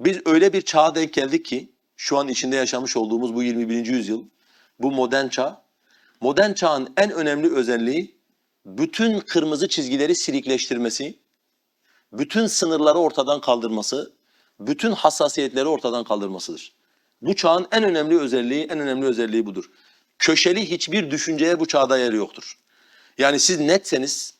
Biz öyle bir çağa denk geldik ki şu an içinde yaşamış olduğumuz bu 21. yüzyıl, bu modern çağ, modern çağın en önemli özelliği bütün kırmızı çizgileri silikleştirmesi, bütün sınırları ortadan kaldırması, bütün hassasiyetleri ortadan kaldırmasıdır. Bu çağın en önemli özelliği, en önemli özelliği budur. Köşeli hiçbir düşünceye bu çağda yer yoktur. Yani siz netseniz,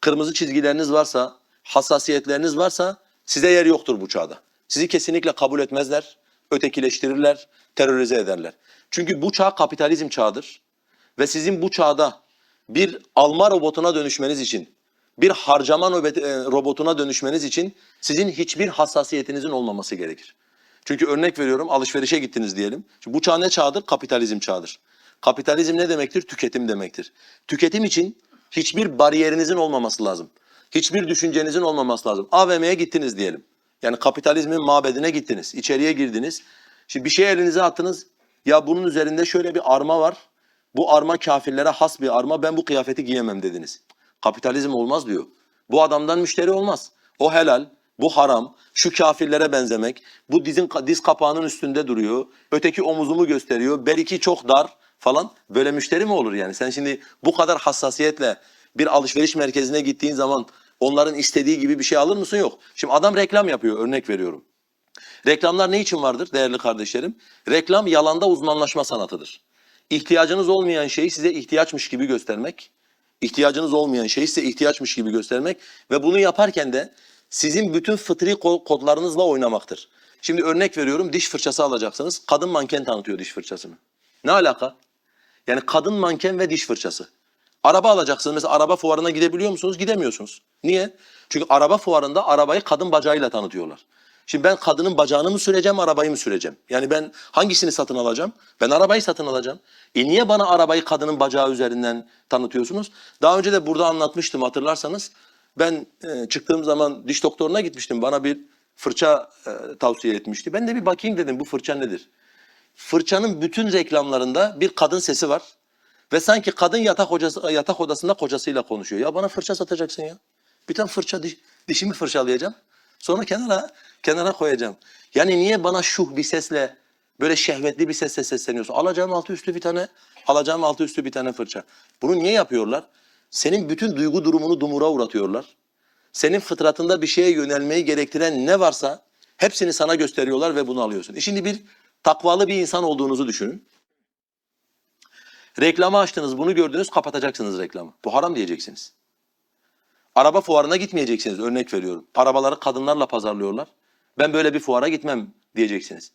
kırmızı çizgileriniz varsa, hassasiyetleriniz varsa size yer yoktur bu çağda. Sizi kesinlikle kabul etmezler, ötekileştirirler, terörize ederler. Çünkü bu çağ kapitalizm çağıdır. Ve sizin bu çağda bir alma robotuna dönüşmeniz için, bir harcama e, robotuna dönüşmeniz için sizin hiçbir hassasiyetinizin olmaması gerekir. Çünkü örnek veriyorum alışverişe gittiniz diyelim. Şimdi bu çağ ne çağıdır? Kapitalizm çağıdır. Kapitalizm ne demektir? Tüketim demektir. Tüketim için hiçbir bariyerinizin olmaması lazım. Hiçbir düşüncenizin olmaması lazım. AVM'ye gittiniz diyelim. Yani kapitalizmin mabedine gittiniz. içeriye girdiniz. Şimdi bir şey elinize attınız. Ya bunun üzerinde şöyle bir arma var. Bu arma kafirlere has bir arma. Ben bu kıyafeti giyemem dediniz. Kapitalizm olmaz diyor. Bu adamdan müşteri olmaz. O helal, bu haram, şu kafirlere benzemek, bu dizin diz kapağının üstünde duruyor, öteki omuzumu gösteriyor, beriki çok dar falan. Böyle müşteri mi olur yani? Sen şimdi bu kadar hassasiyetle bir alışveriş merkezine gittiğin zaman onların istediği gibi bir şey alır mısın? Yok. Şimdi adam reklam yapıyor örnek veriyorum. Reklamlar ne için vardır değerli kardeşlerim? Reklam yalanda uzmanlaşma sanatıdır. İhtiyacınız olmayan şeyi size ihtiyaçmış gibi göstermek, ihtiyacınız olmayan şeyi size ihtiyaçmış gibi göstermek ve bunu yaparken de sizin bütün fıtri ko- kodlarınızla oynamaktır. Şimdi örnek veriyorum diş fırçası alacaksınız. Kadın manken tanıtıyor diş fırçasını. Ne alaka? Yani kadın manken ve diş fırçası. Araba alacaksınız. Mesela araba fuarına gidebiliyor musunuz? Gidemiyorsunuz. Niye? Çünkü araba fuarında arabayı kadın bacağıyla tanıtıyorlar. Şimdi ben kadının bacağını mı süreceğim, arabayı mı süreceğim? Yani ben hangisini satın alacağım? Ben arabayı satın alacağım. E niye bana arabayı kadının bacağı üzerinden tanıtıyorsunuz? Daha önce de burada anlatmıştım hatırlarsanız. Ben e, çıktığım zaman diş doktoruna gitmiştim. Bana bir fırça e, tavsiye etmişti. Ben de bir bakayım dedim bu fırça nedir? Fırçanın bütün reklamlarında bir kadın sesi var. Ve sanki kadın yatak, hocası, yatak odasında kocasıyla konuşuyor. Ya bana fırça satacaksın ya. Bir tane fırça diş, dişimi fırçalayacağım. Sonra kenara kenara koyacağım. Yani niye bana şuh bir sesle böyle şehvetli bir sesle sesleniyorsun? Alacağım altı üstü bir tane, alacağım altı üstü bir tane fırça. Bunu niye yapıyorlar? Senin bütün duygu durumunu dumura uğratıyorlar. Senin fıtratında bir şeye yönelmeyi gerektiren ne varsa hepsini sana gösteriyorlar ve bunu alıyorsun. E şimdi bir takvalı bir insan olduğunuzu düşünün. Reklamı açtınız, bunu gördünüz, kapatacaksınız reklamı. Bu haram diyeceksiniz. Araba fuarına gitmeyeceksiniz örnek veriyorum. Arabaları kadınlarla pazarlıyorlar. Ben böyle bir fuara gitmem diyeceksiniz.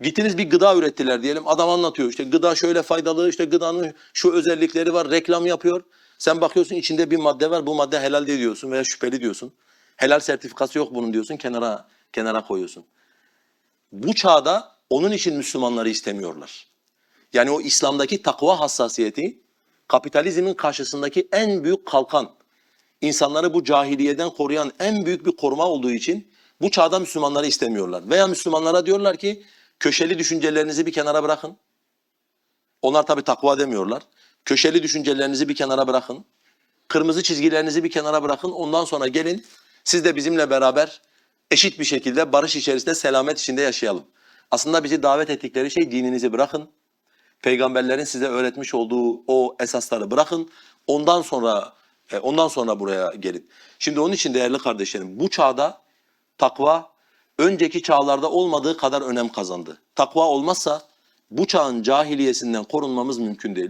Gittiniz bir gıda ürettiler diyelim. Adam anlatıyor işte gıda şöyle faydalı, işte gıdanın şu özellikleri var, reklam yapıyor. Sen bakıyorsun içinde bir madde var, bu madde helal değil diyorsun veya şüpheli diyorsun. Helal sertifikası yok bunun diyorsun, kenara kenara koyuyorsun. Bu çağda onun için Müslümanları istemiyorlar. Yani o İslam'daki takva hassasiyeti kapitalizmin karşısındaki en büyük kalkan, insanları bu cahiliyeden koruyan en büyük bir koruma olduğu için bu çağda Müslümanları istemiyorlar. Veya Müslümanlara diyorlar ki köşeli düşüncelerinizi bir kenara bırakın. Onlar tabi takva demiyorlar. Köşeli düşüncelerinizi bir kenara bırakın. Kırmızı çizgilerinizi bir kenara bırakın. Ondan sonra gelin siz de bizimle beraber eşit bir şekilde barış içerisinde selamet içinde yaşayalım. Aslında bizi davet ettikleri şey dininizi bırakın. Peygamberlerin size öğretmiş olduğu o esasları bırakın. Ondan sonra e, ondan sonra buraya gelin. Şimdi onun için değerli kardeşlerim bu çağda takva önceki çağlarda olmadığı kadar önem kazandı. Takva olmazsa bu çağın cahiliyesinden korunmamız mümkün değil.